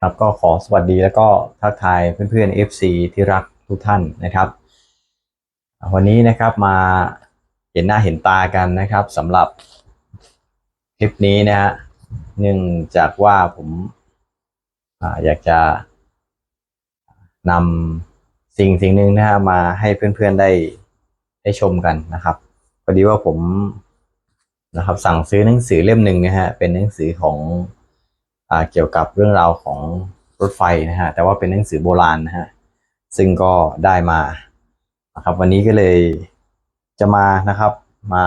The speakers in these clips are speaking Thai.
ครับก็ขอสวัสดีแล้วก็ทักทายเพื่อนๆ FC ที่รักทุกท่านนะครับ วันนี้นะครับมาเห็นหน้าเห็นตากันนะครับสำหรับคลิปนี้นะฮะเนื่องจากว่าผมออยากจะนำสิ่งสิ่งหนึ่งนะฮะมาให้เพื่อนๆได้ได้ชมกันนะครับพอดีว่าผมนะครับสั่งซื้อหนังสือเล่มหนึ่งนะฮะเป็นหนังสือของ เกี่ยวกับเรื่องราวของรถไฟนะฮะแต่ว่าเป็นหนังสือโบราณนะฮะซึ่งก็ได้มานะครับ วันนี้ก็เลยจะมานะครับมา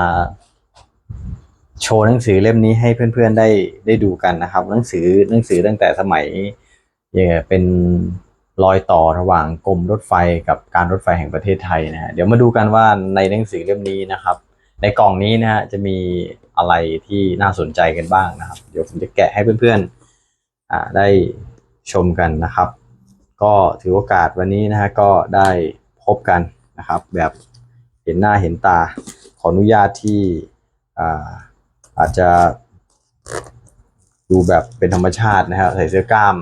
โชว์หนังสือเล่มนี้ให้เพื่อนๆได้ได้ดูกันนะครับ หนังสือหนังสือตั้งแต่สมัยเนี่ยเป็นรอยต่อระหว่างกรมรถไฟกับการรถไฟแห่งประเทศไทยนะฮะเดี๋ยวมาดูกันว่าในหนังสือเล่มนี้นะครับ ในกล่องนี้นะฮะจะมีอะไรที่น่าสนใจกันบ้างนะครับ เดี๋ยวผมจะแกะให้เพื่อนๆ ได้ชมกันนะครับ ก็ถือโอกาสวันนี้นะฮะก็ได้พบกันนะครับ แบบเห็นหน้าเห็นตาขออนุญาตที่อาอาจจะดูแบบเป็นธรรมชาตินะฮะใส่เสื้อกล้าม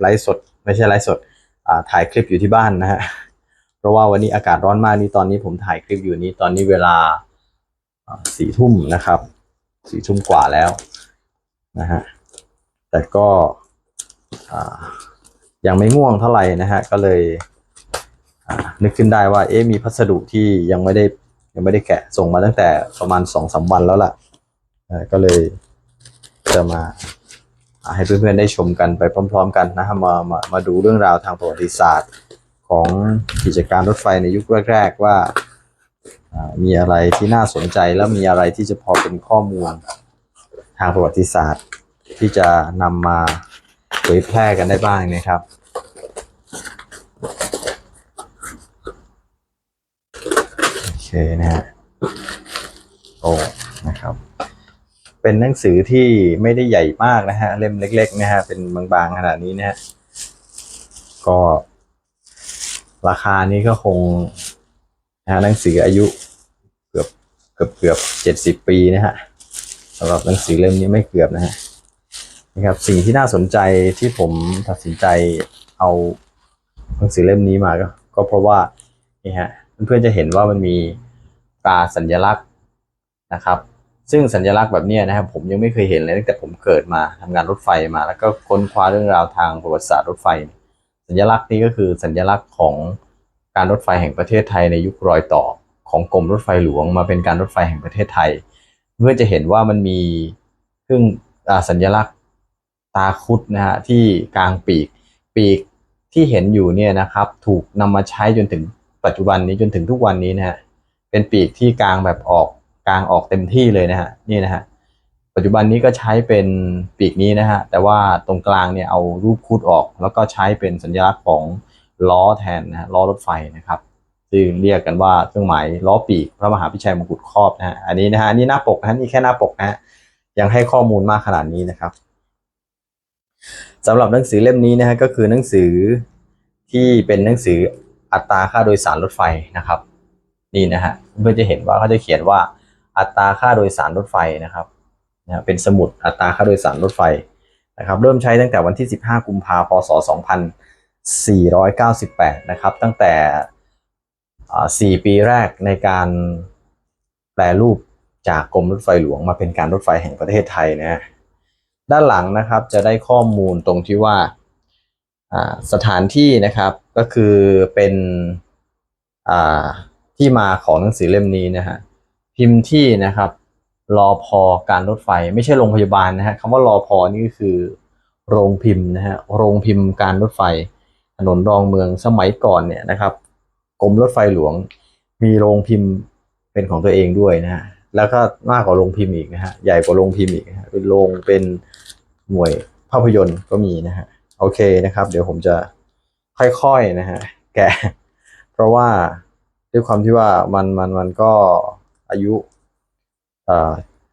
ไลฟ์สด ไม่ใช่ไลฟ์สดถ่ายคลิปอยู่ที่บ้านนะฮะเพราะว่าวันนี้อากาศร้อนมากนี่ตอนนี้ผมถ่ายคลิปอยู่นี้ตอนนี้เวลาสี่ทุ่มนะครับสี่ทุ่มกว่าแล้วนะฮะแต่ก็ ยังไม่ง่วงเท่าไหร่นะฮะก็เลยนึกขึ้นได้ว่าเอ๊ะมีพัสดุที่ยังไม่ได้ยังไม่ได้แกะส่งมาตั้งแต่ประมาณสองสามวันแล้วล่ะเอ่อก็เลยจะมาให้เพื่อนๆได้ชมกันไปพร้อม ๆ กันนะฮะมามามาดูเรื่องราวทางประวัติศาสตร์ของกิจการรถไฟในยุคแรกๆว่าอ่ามีอะไรที่น่าสนใจแล้วมีอะไรที่จะพอเป็นข้อมูลทางประวัติศาสตร์ ที่จะนำมา เผยแพร่กันได้บ้างนะครับ โอเคนะฮะโอ้นะครับ เป็นหนังสือที่ไม่ได้ใหญ่มากนะฮะ เล่มเล็ก ๆ นะฮะ เป็นบางๆขนาดนี้นะฮะ ก็ ราคานี้ก็คงนะฮะหนังสืออายุเกือบเกือบเกือบเจ็ดสิบปีนะฮะสำหรับหนังสือเล่มนี้ไม่เกือบนะฮะ นะครับสิ่งที่น่าสนใจที่ผมตัดสินใจเอาหนังสือเล่มนี้มาก็ก็เพราะว่านี่ฮะเพื่อนๆจะเห็นว่ามันมีตราสัญลักษณ์นะครับ ซึ่งสัญลักษณ์แบบนี้นะครับผมยังไม่เคยเห็นเลยตั้งแต่ผมเกิดมาทำงานรถไฟมา แล้วก็ค้นคว้าเรื่องราวทางประวัติศาสตร์รถไฟ สัญลักษณ์นี้ก็คือสัญลักษณ์ของการรถไฟแห่งประเทศไทยในยุครอยต่อของกรมรถไฟหลวงมาเป็นการรถไฟแห่งประเทศไทย เพื่อจะเห็นว่ามันมีเครื่องสัญลักษณ์ ตาคุดนะฮะที่กลางปีกปีกที่เห็นอยู่เนี่ยนะครับถูกนำมาใช้จนถึงปัจจุบันนี้จนถึงทุกวันนี้นะฮะเป็นปีกที่กลางแบบออกกลางออกเต็มที่เลยนะฮะนี่นะฮะปัจจุบันนี้ก็ใช้เป็นปีกนี้นะฮะแต่ว่าตรงกลางเนี่ยเอารูปคุดออก แล้วก็ใช้เป็นสัญลักษณ์ของล้อแทนนะฮะล้อรถไฟนะครับซึ่งเรียกกันว่าเครื่องหมายล้อปีกพระมหาพิชัยมงกุฎครอบนะฮะอันนี้นะฮะนนี่หน้าปกนะฮะนี่แค่หน้าปกนะฮะยังให้ข้อมูลมากขนาดนี้นะครับ สำหรับหนังสือเล่มนี้นะฮะก็คือหนังสือที่เป็นหนังสืออัตราค่าโดยสารรถไฟนะครับ นี่นะฮะเพื่อจะเห็นว่าเขาจะเขียนว่าอัตราค่าโดยสารรถไฟนะครับนะเป็นสมุดอัตราค่าโดยสารรถไฟนะครับเริ่มใช้ตั้งแต่วันที่ 15 กุมภาพันธ์พศ2498 นะครับ ตั้งแต่ 4 ปีแรกในการแปลรูปจากกรมรถไฟหลวงมาเป็นการรถไฟแห่งประเทศไทยนะฮะ ด้านหลังนะครับจะได้ข้อมูลตรงที่ว่าสถานที่นะครับก็คือเป็นที่มาของหนังสือเล่มนี้นะฮะพิมพ์ที่นะครับรอพอการรถไฟไม่ใช่โรงพยาบาลนะฮะคำว่ารอพอนี่ก็คือ โรงพิมพ์นะฮะโรงพิมพ์การรถไฟถนนรองเมืองสมัยก่อนเนี่ยนะครับกรมรถไฟหลวง มีโรงพิมพ์เป็นของตัวเองด้วยนะฮะ แล้วก็มากกว่าโรงพิมพ์อีกนะฮะใหญ่กว่าโรงพิมพ์อีกนะฮะเป็นโรงเป็นหน่วยภาพยนตร์ก็มีนะฮะโอเคนะครับ เดี๋ยวผมจะค่อยๆนะฮะแกะเพราะว่าด้วยความที่ว่ามันมันมันก็อายุเอ่อ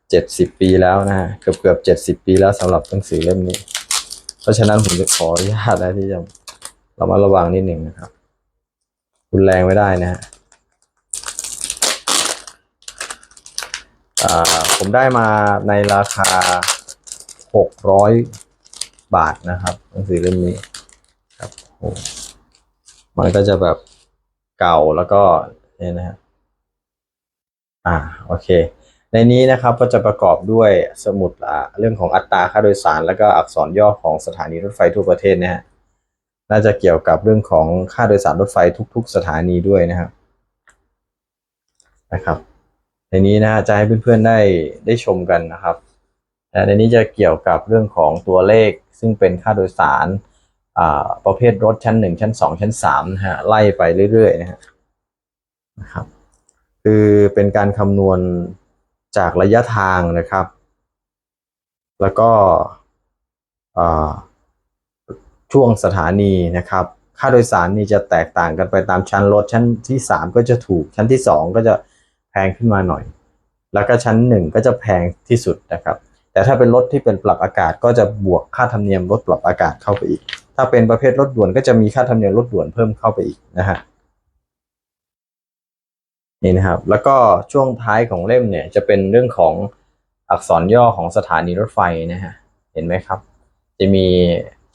เจ็ดสิบปีแล้วนะฮะเกือบเกือบเจ็ดสิบปีแล้วสำหรับหนังสือเล่มนี้ เพราะฉะนั้นผมจะขออนุญาตนะที่จะเรามาระวังนิดหนึ่งนะครับรุนแรงไม่ได้นะฮะอ่า ผมได้มาในราคาหกร้อยบาทนะครับหนังสือเล่มนี้ครับโอ้มันก็จะแบบเก่าแล้วก็เนี่ยนะฮะอ่าโอเค ในนี้นะครับก็จะประกอบด้วยสมุดอ่าเรื่องของอัตราค่าโดยสาร แล้วก็อักษรย่อของสถานีรถไฟทั่วประเทศนะฮะน่าจะเกี่ยวกับเรื่องของค่าโดยสารรถไฟทุก ๆ สถานีด้วยนะครับนะครับ ในนี้นะฮะจะให้เพื่อนๆได้ได้ชมกันนะครับและในนี้จะเกี่ยวกับเรื่องของตัวเลขซึ่งเป็นค่าโดยสารประเภทรถชั้น 1 ชั้น 2 ชั้น3นะฮะไล่ไปเรื่อยๆนะฮะนะครับคือเป็นการคำนวณจากระยะทางนะครับ แล้วก็ช่วงสถานีนะครับ ค่าโดยสารนี่จะแตกต่างกันไปตามชั้นรถชั้นที่ 3 ก็จะถูกชั้นที่ 2 ก็จะ แพงขึ้นมาหน่อย แล้วก็ชั้น1ก็จะแพงที่สุดนะครับ แต่ถ้าเป็นรถที่เป็นปรับอากาศก็จะบวกค่าธรรมเนียมรถปรับอากาศเข้าไปอีก ถ้าเป็นประเภทรถด่วนก็จะมีค่าธรรมเนียมรถด่วนเพิ่มเข้าไปอีกนะฮะนี่นะครับ แล้วก็ช่วงท้ายของเล่มเนี่ยจะเป็นเรื่องของอักษรย่อของสถานีรถไฟนะฮะ เห็นไหมครับ จะมี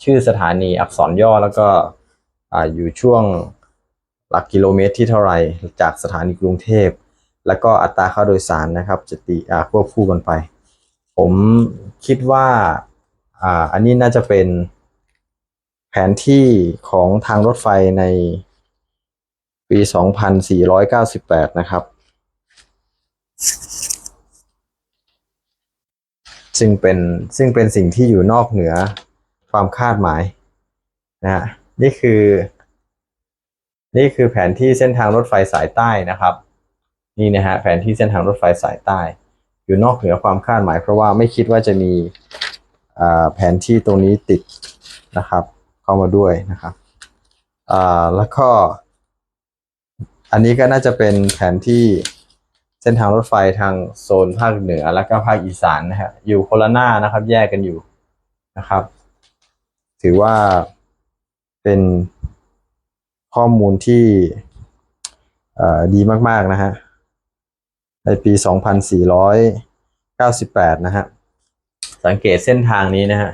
ชื่อสถานีอักษรย่อแล้วก็ออยู่ช่วงหลักกิโลเมตรที่เท่าไหร่จากสถานีกรุงเทพ แล้วก็อัตราค่าโดยสารนะครับจะตีอ่าควบคู่กันไป ผมคิดว่าอ่าอันนี้น่าจะเป็นแผนที่ของทางรถไฟในปี 2498 นะครับ ซึ่งเป็นซึ่งเป็นสิ่งที่อยู่นอกเหนือความคาดหมายนะฮะนี่คือ นี่คือแผนที่เส้นทางรถไฟสายใต้นะครับ นี่นะฮะแผนที่เส้นทางรถไฟสายใต้ อยู่นอกเหนือความคาดหมาย เพราะว่าไม่คิดว่าจะมีแผนที่ตรงนี้ติดนะครับ เข้ามาด้วยนะครับแล้วก็ อันนี้ก็น่าจะเป็นแผนที่เส้นทางรถไฟทางโซนภาคเหนือแล้วก็ภาคอีสานนะฮะอยู่คนละหน้านะครับ แยกกันอยู่นะครับ ถือว่าเป็นข้อมูลที่ดีมาก ๆ นะฮะ ในปี 2498 นะฮะ สังเกตเส้นทางนี้นะฮะ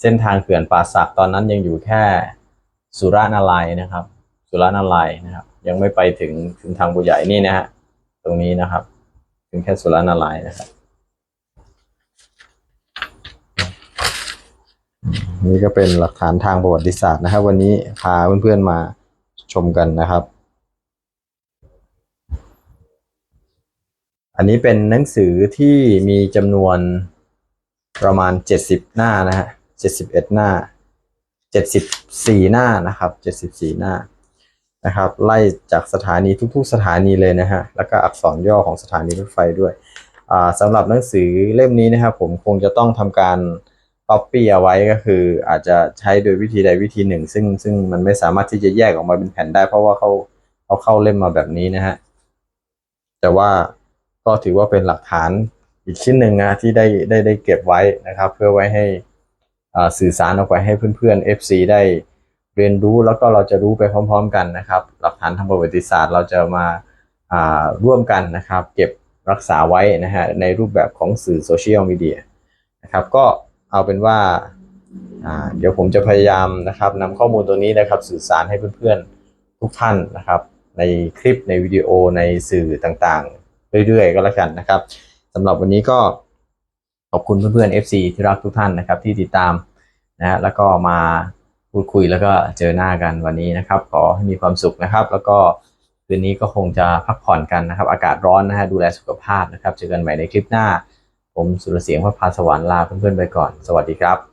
เส้นทางเขื่อนป่าสักตอนนั้นยังอยู่แค่สุรานาลัยนะครับ สุรานาลัยนะครับ ยังไม่ไปถึงถึงทางบุใหญ่นี่นะฮะ ตรงนี้นะครับ ถึงแค่สุรานาลัยนะครับ นี่ก็เป็นหลักฐานทางประวัติศาสตร์นะครับ วันนี้พาเพื่อนๆมาชมกันนะครับ อันนี้เป็นหนังสือที่มีจำนวนประมาณ 70 หน้านะฮะ71 หน้า 74 หน้านะครับ 74 หน้านะครับ ไล่จากสถานีทุก ๆ สถานีเลยนะฮะ แล้วก็อักษรย่อของสถานีรถไฟด้วยสำหรับหนังสือเล่มนี้นะครับผมคงจะต้องทำการ copy เอาไว้ก็คืออาจจะใช้โดยวิธีใดวิธีหนึ่ง ซึ่งซึ่งมันไม่สามารถที่จะแยกออกมาเป็นแผ่นได้ เพราะว่าเขาเขาเข้าเล่มมาแบบนี้นะฮะ แต่ว่า ก็ถือว่าเป็นหลักฐานอีกชิ้นหนึ่งนะที่ได้ได้ได้เก็บไว้นะครับ เพื่อไว้ให้สื่อสารออกไปให้เพื่อนๆ FC ได้เรียนรู้แล้วก็เราจะรู้ไปพร้อม ๆ กันนะครับ หลักฐานทางประวัติศาสตร์ เราจะมาร่วมกันนะครับ เก็บรักษาไว้นะฮะในรูปแบบของสื่อโซเชียลมีเดียนะครับก็เอาเป็นว่าอ่าเดี๋ยวผมจะพยายามนะครับนำข้อมูลตัวนี้นะครับสื่อสารให้เพื่อนๆทุกท่านนะครับ ในคลิปในวิดีโอในสื่อต่างๆ เรื่อยๆ ก็แล้วกันนะครับสำหรับวันนี้ก็ขอบคุณเพื่อนๆ FC ที่รักทุกท่านนะครับ ที่ติดตามนะฮะแล้วก็มาพูดคุยแล้วก็เจอหน้ากันวันนี้นะครับ ขอให้มีความสุขนะครับ แล้วก็คืนนี้ก็คงจะพักผ่อนกันนะครับ อากาศร้อนนะฮะดูแลสุขภาพนะครับ เจอกันใหม่ในคลิปหน้า ผมสุรเสียงพระพาสวรรค์ลาเพื่อนๆไปก่อน สวัสดีครับ